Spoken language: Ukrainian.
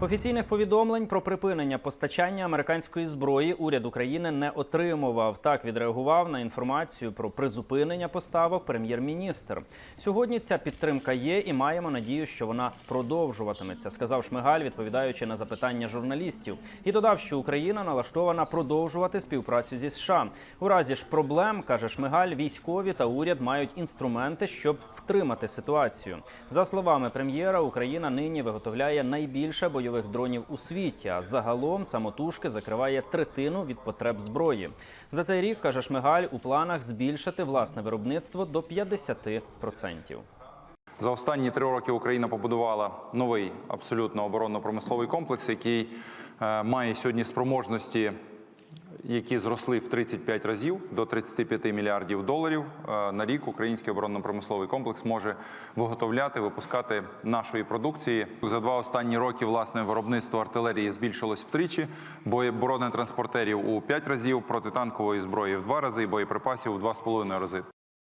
Офіційних повідомлень про припинення постачання американської зброї уряд України не отримував. Так відреагував на інформацію про призупинення поставок прем'єр-міністр. Сьогодні ця підтримка є, і маємо надію, що вона продовжуватиметься, сказав Шмигаль, відповідаючи на запитання журналістів. І додав, що Україна налаштована продовжувати співпрацю зі США. У разі ж проблем каже Шмигаль, військові та уряд мають інструменти, щоб втримати ситуацію. За словами прем'єра, Україна нині виготовляє найбільше бойових дронів у світі. А загалом самотужки закриває третину від потреб зброї. За цей рік каже Шмигаль у планах збільшити власне виробництво до 50%. За останні три роки Україна побудувала новий абсолютно оборонно-промисловий комплекс, який е, має сьогодні спроможності, які зросли в 35 разів до 35 мільярдів доларів. Е, На рік український оборонно-промисловий комплекс може виготовляти, випускати нашої продукції. За два останні роки власне виробництво артилерії збільшилось втричі, бронетранспортерів у 5 разів, протитанкової зброї в 2 рази, боєприпасів у 2,5 рази.